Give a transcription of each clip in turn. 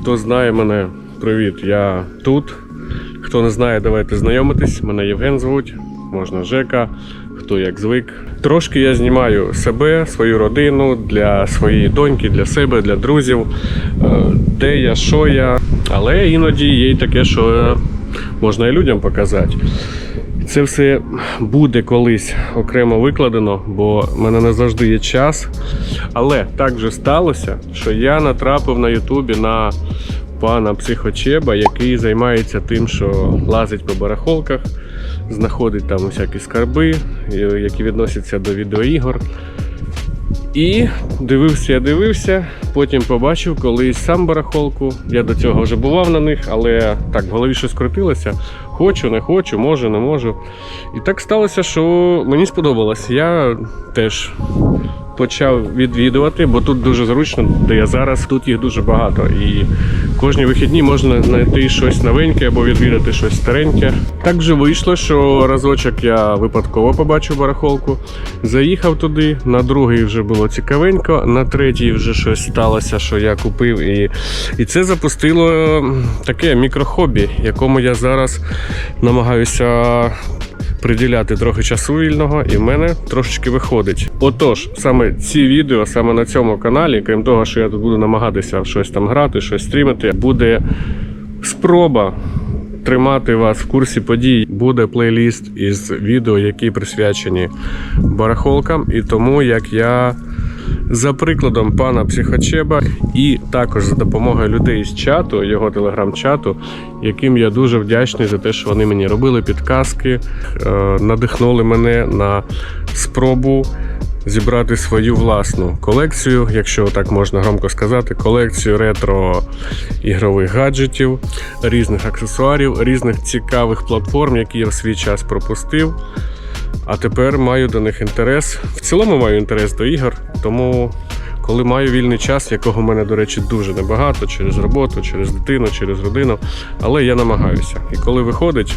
Хто знає мене, привіт, я тут. Хто не знає, давайте знайомитись. Мене Євген звуть, можна Жека, хто як звик. Трошки я знімаю себе, свою родину для своєї доньки, для себе, для друзів, е, де я, що я. Але іноді є й таке, що можна і людям показати. Це все буде колись окремо викладено, бо в мене не завжди є час. Але так же сталося, що я натрапив на Ютубі на пана психочеба, який займається тим, що лазить по барахолках, знаходить там всякі скарби, які відносяться до відеоігор. І дивився, я дивився, потім побачив колись сам барахолку. Я до цього вже бував на них, але так в голові щось крутилося. Хочу, не хочу, можу, не можу. І так сталося, що мені сподобалось. Я теж почав відвідувати, бо тут дуже зручно, де я зараз, тут їх дуже багато. І кожні вихідні можна знайти щось новеньке або відвідати щось стареньке. Так вже вийшло, що разочок я випадково побачив барахолку, заїхав туди, на другий вже було цікавенько, на третій вже щось сталося, що я купив. І, і це запустило таке мікрохобі, якому я зараз намагаюся приділяти трохи часу вільного, і в мене трошечки виходить. Отож, саме ці відео, саме на цьому каналі, крім того, що я тут буду намагатися щось там грати, щось стрімити, буде спроба тримати вас в курсі подій. Буде плейліст із відео, які присвячені барахолкам, і тому як я. За прикладом пана Психочеба і також за допомогою людей з чату, його телеграм-чату, яким я дуже вдячний за те, що вони мені робили підказки, е, надихнули мене на спробу зібрати свою власну колекцію, якщо так можна громко сказати, колекцію ретро ігрових гаджетів, різних аксесуарів, різних цікавих платформ, які я в свій час пропустив. А тепер маю до них інтерес. В цілому маю інтерес до ігор, тому коли маю вільний час, якого в мене, до речі, дуже небагато через роботу, через дитину, через родину, але я намагаюся. І коли виходить,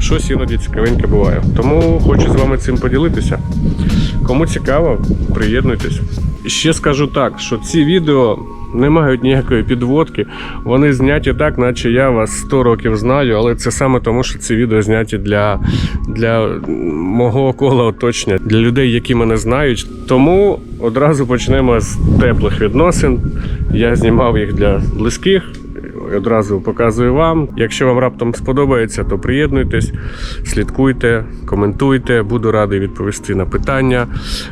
щось іноді цікавеньке буває. Тому хочу з вами цим поділитися. Кому цікаво, приєднуйтесь. І Ще скажу так, що ці відео не мають ніякої підводки. Вони зняті так, наче я вас 100 років знаю, але це саме тому, що ці відео зняті для, для мого кола оточення, для людей, які мене знають. Тому одразу почнемо з теплих відносин. Я знімав їх для близьких. Одразу показую вам. Якщо вам раптом сподобається, то приєднуйтесь, слідкуйте, коментуйте. Буду радий відповісти на питання,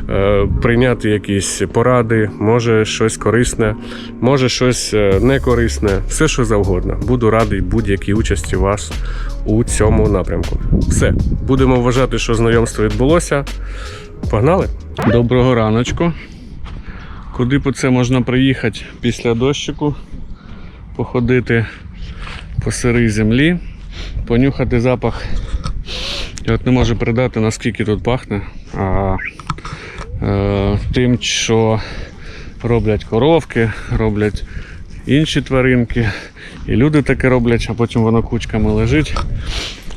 е, прийняти якісь поради, може щось корисне, може щось е, не корисне, все що завгодно. Буду радий будь-якій участі вас у цьому напрямку. Все, будемо вважати, що знайомство відбулося. Погнали! Доброго раночку. Куди по це можна приїхати після дощику? Походити по сирій землі, понюхати запах. Я от не можу передати, наскільки тут пахне. А, е, тим, що роблять коровки, роблять інші тваринки. І люди таке роблять, а потім воно кучками лежить.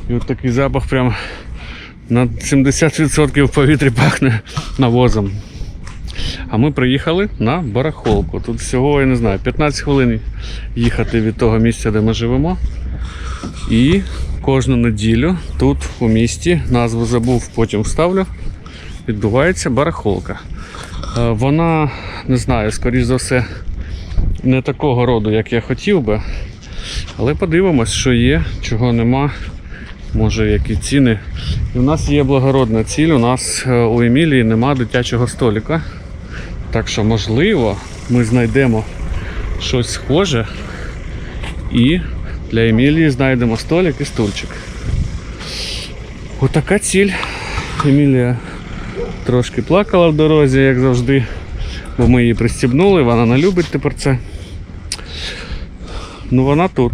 І от такий запах прям на 70% в повітрі пахне навозом. А ми приїхали на барахолку. Тут всього, я не знаю, 15 хвилин їхати від того місця, де ми живемо. І кожну неділю тут у місті, назву забув, потім вставлю, відбувається барахолка. Е, Вона, не знаю, скоріш за все, не такого роду, як я хотів би. Але подивимось, що є, чого нема. Може, які ціни. І у нас є благородна ціль. У нас е, у Емілії нема дитячого столика. Так що, можливо, ми знайдемо щось схоже і для Емілії знайдемо столик і стульчик. Отака ціль. Емілія трошки плакала в дорозі, як завжди, бо ми її пристібнули, вона не любить тепер це. Ну вона тут.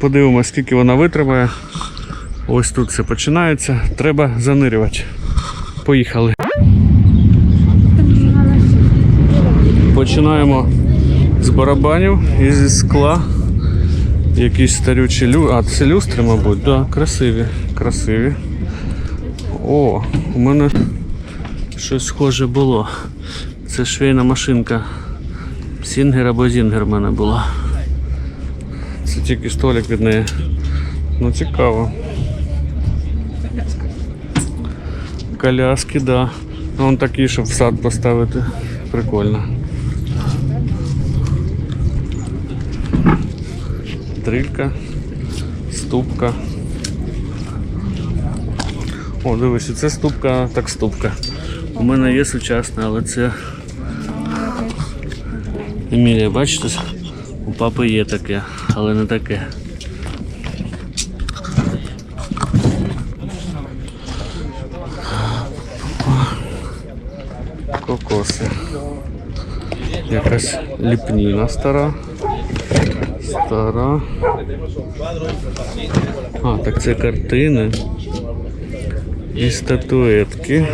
Подивимось, скільки вона витримає. Ось тут все починається. Треба занирювати. Поїхали. Починаємо з барабанів і зі скла. Якісь старючі лю... А, це люстри, мабуть, да, красиві, красиві. О, у мене щось схоже було. Це швейна машинка. Сінгер або Зінгер в мене була. Це тільки столик від неї. Ну цікаво. Коляски, да. Ну, он такий, щоб в сад поставити. Прикольно. Дрилька, ступка. О, дивись, це ступка, так ступка. У мене є сучасна, але це. Емілія, бачите? У папи є таке, але не таке. Кокоси. Якась ліпніна стара. Стара. А, так це картини. І статуетки.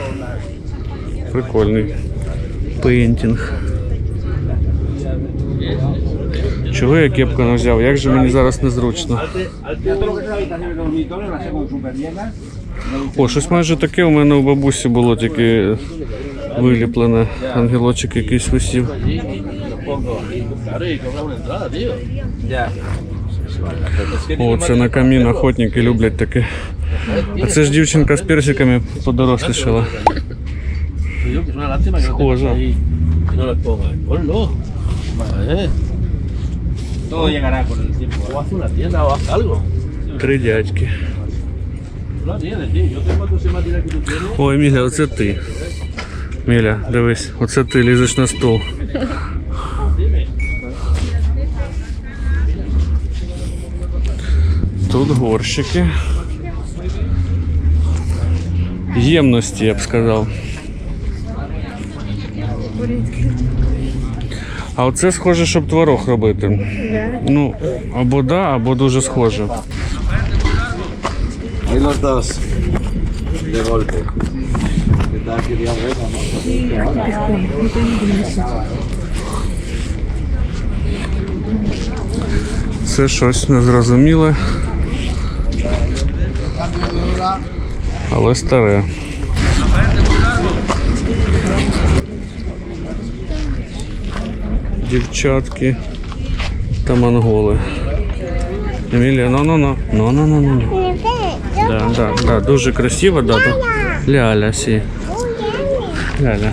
Прикольний пейнтинг. Чого я кепку не взяв? Як же мені зараз незручно? О, щось майже таке у мене у бабусі було, тільки виліплене. Ангелочок якийсь висів. Ya. О, це на камін охотники люблять таке. А це ж дівчинка з персиками подорослішала. Yo, que es una lástima que no te Joder. ahí y no las pongas. Ponlo. Eh, Todo llegará con el tiempo. O haz una tienda o haz algo. Три дядьки. Tú la tienes, tío. Yo tengo tu máquina que tú tienes. Ой, Еміля, оце ти. Міля, дивись, оце ти лізеш на стол. Тут горщики. Ємності, я б сказав. А оце схоже, щоб творог робити. Ну, або да, або дуже схоже. Ver, Це щось незрозуміле. Але старе. Дівчатки та монголи. Емілія, ну ну ну ну ну ну ну Да, да, да, дуже красиво, да. Ляля сі. Ляля.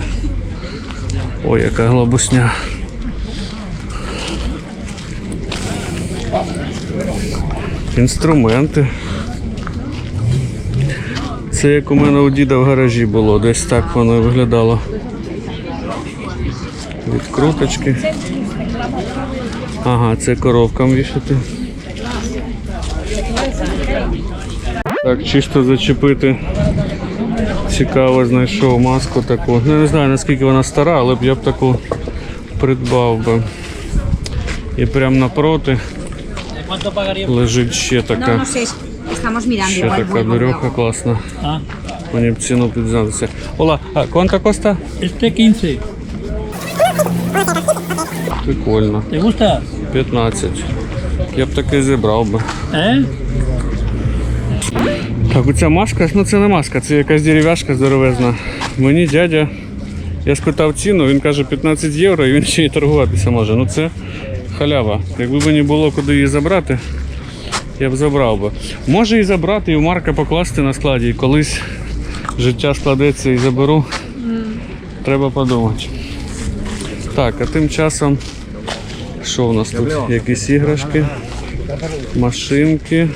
Ой, яка глобусня. Інструменти. Це як у мене у діда в гаражі було, десь так воно виглядало. Відкруточки. Ага, це коровкам вішати. Так, чисто зачепити. Цікаво, знайшов маску таку. Ну, не знаю наскільки вона стара, але б я б таку придбав би. І прямо напроти лежить ще така. Ще така дорога класна. Ah, Мені б ціну підзнатися. Ола, а конта коста? este 15. Прикольно. ¿Te gusta? 15. Я б таки зібрав би. ¿Eh? Так, оця маска, ну це не маска, це якась дерев'яшка здоровезна. Мені дядя, я спитав ціну, він каже 15 євро і він ще й торгуватися може. Ну це халява. Якби мені було куди її забрати, я б забрав би. Може і забрати, і в Марка покласти на складі, і колись життя складеться і заберу. Треба подумати. Так, а тим часом, що в нас тут? Якісь іграшки, машинки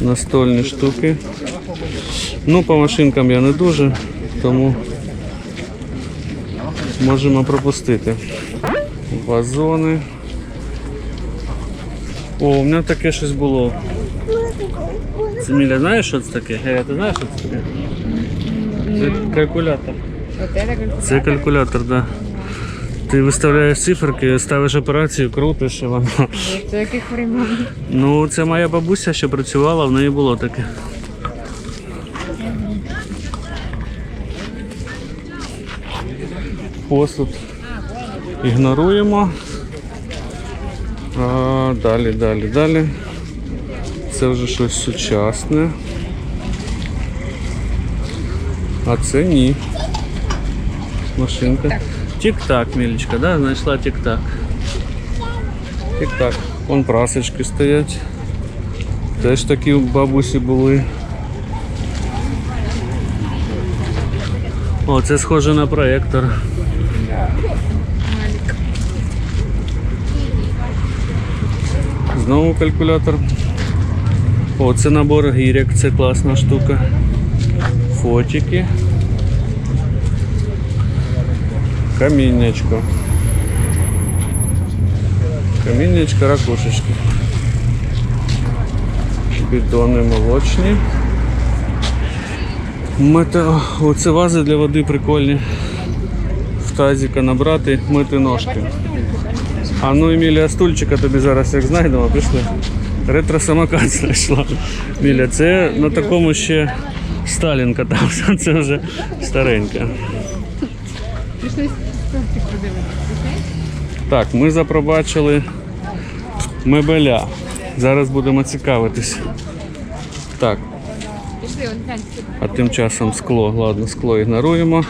настольні штуки. Ну, по машинкам я не дуже, тому можемо пропустити. Вазони. О, у мене таке щось було. Це Міля, знаєш, що це таке? Гея, ти знаєш, що це таке? Це калькулятор. Це калькулятор, так. Да. Ти виставляєш циферки, ставиш операцію, крутиш і воно. Це яких времен? Ну, це моя бабуся ще працювала, в неї було таке. Посуд ігноруємо. А, далі, далі, далі. Це вже щось сучасне. А це ні. Машинка. Тік-так, Мілечка, да? Знайшла тік-так. Тік-так. Вон прасочки стоять. Теж такі у бабусі були. О, це схоже на проєктор. Знову калькулятор. О, це набор гірок, це класна штука. Фотики. Каміннячко. Каміннячко, ракушечки. Бідони молочні. Мета... Оце вази для води прикольні. В тазика набрати, мити ножки. А ну, Емілія, стульчика тобі зараз як знайдемо, пішли. Ретро-самокат знайшла. Міля, це на такому ще Сталін катався, це вже стільки. Так, ми запробачили мебеля. Зараз будемо цікавитись. Так, а тим часом скло, ладно, скло ігноруємо.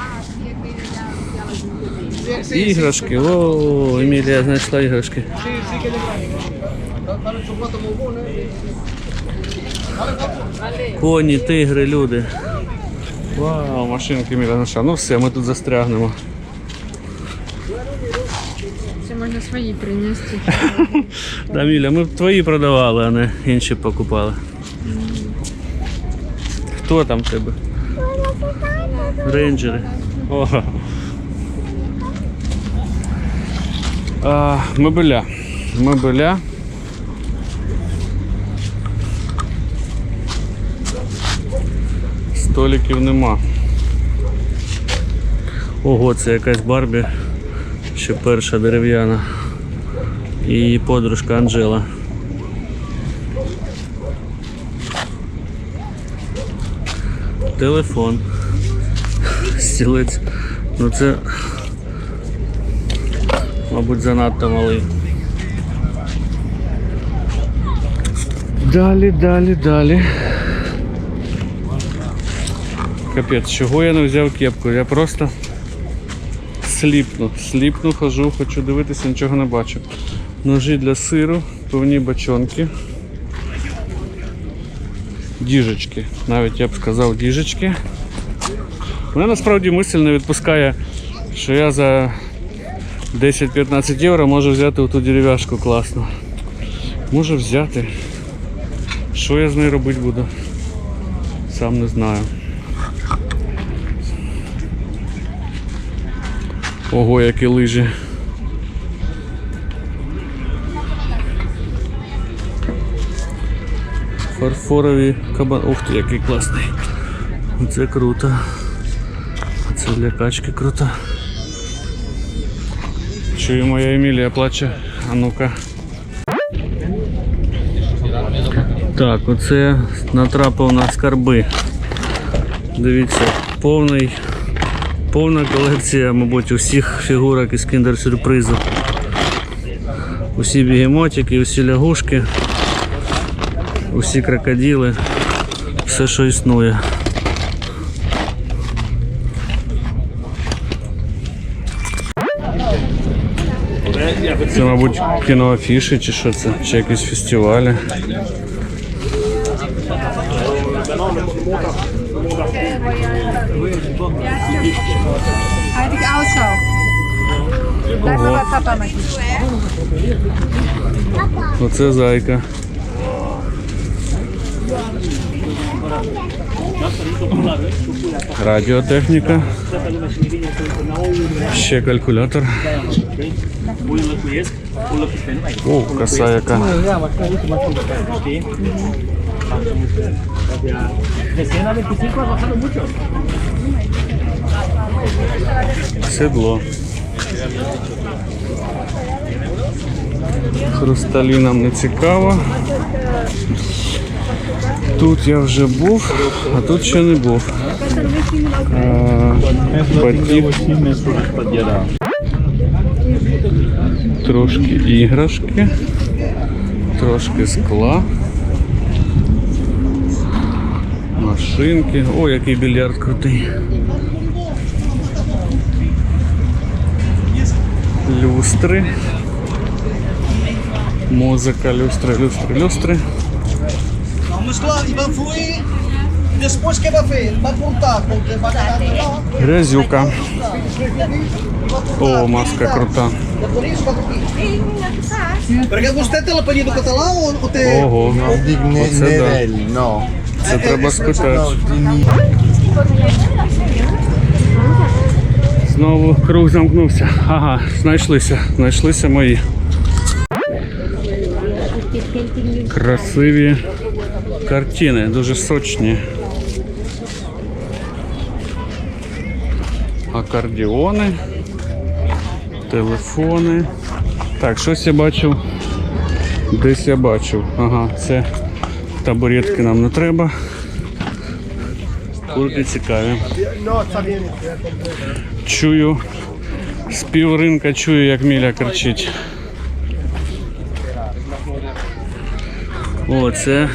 Іграшки, о, Емілія знайшла іграшки. Коні, тигри, люди. Вау, машинки Емілія знайшла. Ну все, ми тут застрягнемо. Ще можна свої принести. Да, Міля, ми б твої продавали, а не інші покупали. Хто там в тебе? Рейнджери. О. А, мебеля. Мебеля. Столиків нема. Ого, це якась Барбі. Ще перша дерев'яна і її подружка Анжела. Телефон. Стілець. Ну це, мабуть, занадто малий. Далі, далі, далі. Капець, чого я не взяв кепку? Я просто сліпну, сліпну, хожу, хочу дивитися, нічого не бачу. Ножі для сиру, повні бачонки. Діжечки. Навіть я б сказав діжечки. Мене насправді мисль не відпускає, що я за 10-15 євро можу взяти оту дерев'яшку класну. Можу взяти. Що я з нею робити буду? Сам не знаю. Ого, які лижі. Фарфорові кабан. Ух ти, який класний. Це круто. Це для качки круто. Чую, моя Емілія плаче. А ну-ка. Так, оце натрапив на скарби. Дивіться, повний Повна колекція, мабуть, усіх фігурок із кіндер-сюрпризу. Усі бігемотики, усі лягушки, усі крокодили, все, що існує. Це, мабуть, кіноафіші чи що це, чи якісь фестивалі. Maki. Оце зайка. Радіотехніка. Ще калькулятор. О, коса яка. De 100 a 25 ha bajado mucho. Седло. Хрусталі нам не цікаво. Тут я вже був, а тут ще не був. А, Батіг, трошки іграшки, трошки скла. Машинки. О, який більярд крутий. Люстри. Музика, люстри, люстри, люстри. Грязюка. О, маска крута. É por isso que eu tô aqui. Porque você tem telefone do catalão ou, ou tem... Ого. Оце да. No. Це треба спитати. Знову круг замкнувся. Ага, знайшлися. Знайшлися мої. Красиві картини, дуже сочні. Акордіони, телефони. Так, щось я бачив. Десь я бачив. Ага, це табуретки нам не треба. Курки цікаві. Чую. З півринка чую, як Міля кричить. О, це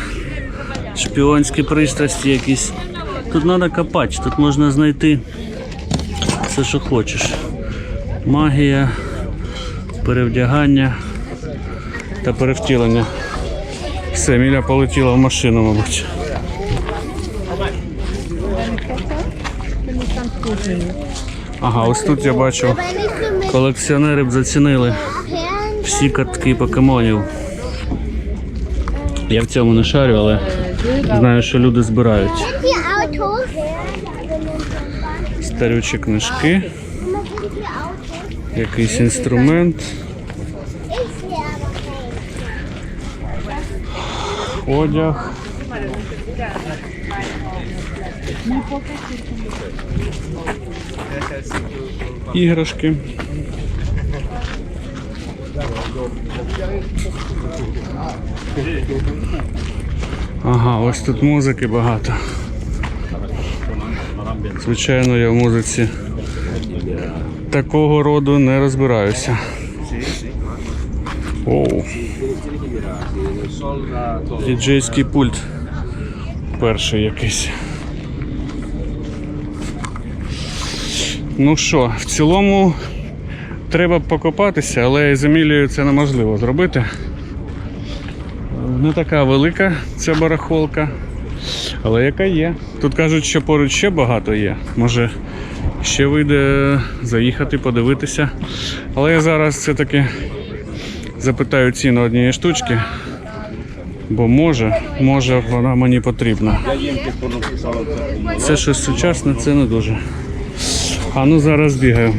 шпіонські пристрасті якісь. Тут треба копати, тут можна знайти все, що хочеш. Магія, перевдягання та перевтілення. Все, Міля полетіла в машину, мабуть. Ага, ось тут я бачу, колекціонери б зацінили всі картки покемонів. Я в цьому не шарю, але знаю, що люди збирають. Старючі книжки, Якийсь інструмент, одяг. Іграшки. Ага, ось тут музики багато. Звичайно, я в музиці такого роду не розбираюся. Діджейський пульт. Перший якийсь. Ну що, в цілому треба покопатися, але з Емілією це неможливо зробити. Не така велика ця барахолка, але яка є. Тут кажуть, що поруч ще багато є. Може ще вийде заїхати, подивитися. Але я зараз все-таки запитаю ціну однієї штучки. Бо може, може вона мені потрібна. Це щось сучасне, це не дуже. А ну зараз бігаю.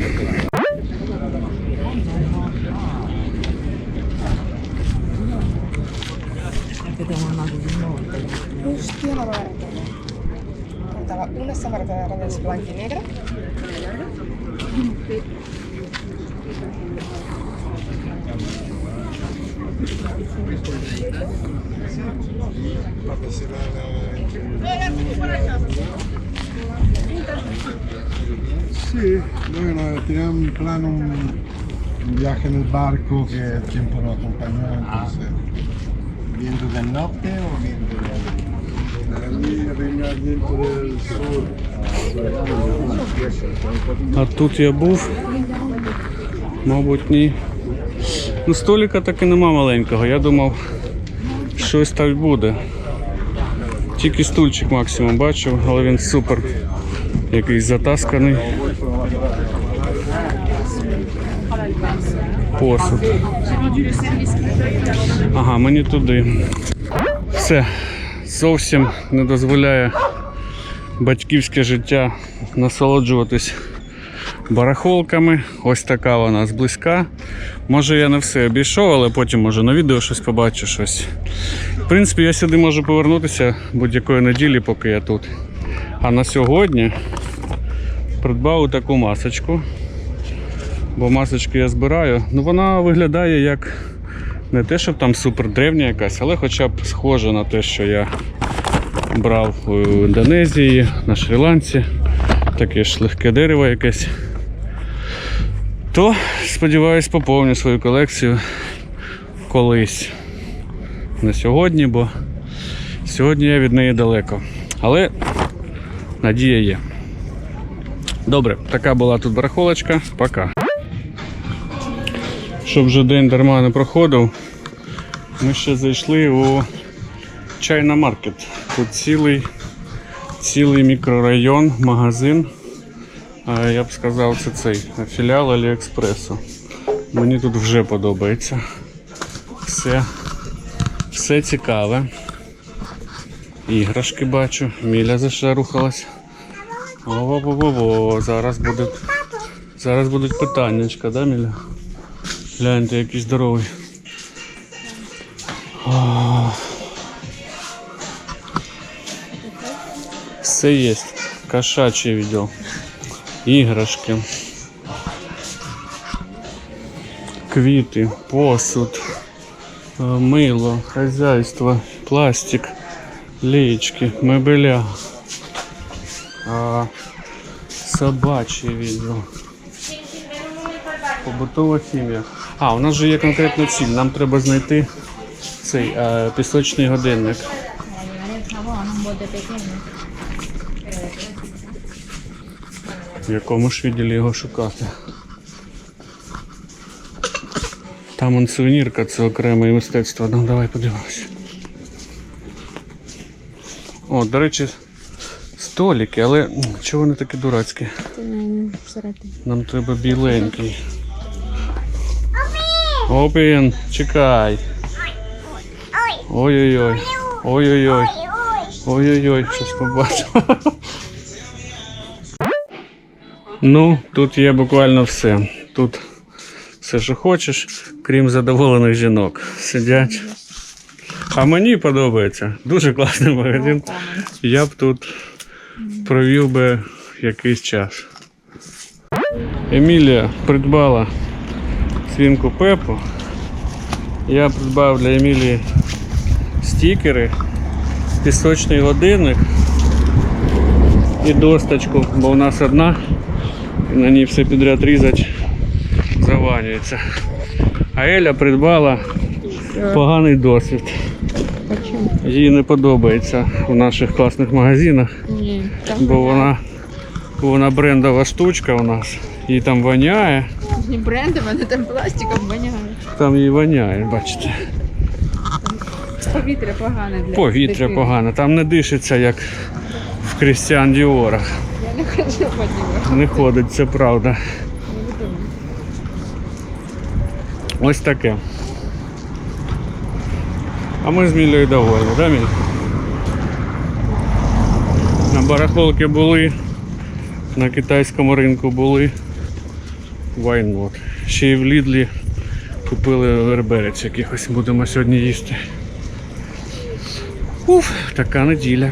portava una samarreta de ratlles blanc i negre Sí, bueno, tenía un plan, un, viaje en el barco que el tiempo nos acompañó, entonces... Ah. ¿Viendo del norte o viendo А тут я був. Мабуть, ні. Ну, столика так і нема маленького. Я думав, щось так буде. Тільки стульчик максимум бачив, але він супер якийсь затасканий. Посуд. Ага, мені туди. Все. Зовсім не дозволяє батьківське життя насолоджуватись барахолками. Ось така вона зблизька. Може я не все обійшов, але потім може на відео щось побачу щось. В принципі, я сюди можу повернутися будь-якої неділі, поки я тут. А на сьогодні придбав таку масочку. Бо масочки я збираю. Ну вона виглядає як не те, щоб там супер древня якась, але хоча б схожа на те, що я брав в Індонезії, на Шрі-Ланці. Таке ж легке дерево якесь. То, сподіваюсь, поповню свою колекцію колись. Не сьогодні, бо сьогодні я від неї далеко. Але надія є. Добре, така була тут барахолочка. Пока. Щоб вже день дарма не проходив, Ми ще зайшли у Чайна Маркет. Тут цілий, цілий мікрорайон, магазин. Я б сказав, це цей філіал Аліекспресу. Мені тут вже подобається. Все, все цікаве. Іграшки бачу. Міля зашарухалась. О-во-во-во, зараз буде. Зараз будуть питаннячка, да, Міля? Гляньте, який здоровий. Все є. Кошачий відділ. Іграшки. Квіти, посуд, е, мило, хазяйство, пластик, леечки, мебеля. А, собачий відділ. Побутова хімія. А, у нас же є конкретна ціль. Нам треба знайти цей е, пісочний годинник. В якому ж відділі його шукати? Там он сувенірка, це окреме мистецтво. Ну давай подивимось. О, до речі, столики, але чого вони такі дурацькі? Нам треба біленький. Опін, чекай. Ой-ой-ой. Ой-ой-ой. Ой-ой-ой, щось побачив. Ну, тут є буквально все. Тут все, що хочеш, крім задоволених жінок. Сидять. А мені подобається. Дуже класний магазин. Я б тут провів би якийсь час. Емілія придбала свинку Пепу. Я придбав для Емілії стікери, пісочний годинник і досточку, бо у нас одна, і на ній все підряд різать, заванюється. А Еля придбала поганий досвід. Їй не подобається в наших класних магазинах, Ні, бо вона, вона брендова штучка у нас. Їй там воняє, не бренди, вони там пластиком воняють. там їй воняє, бачите. Повітря погане для Повітря дитини. погане, там не дишиться, як в Крістіан Діорах. Я не хочу по нього. Не ходить, це правда. Ось таке. А ми з Мілею довольні, да, Міль? На барахолки були, на китайському ринку були. Why not? Ще й в Лідлі купили верберець якихось, будемо сьогодні їсти. Уф, така неділя.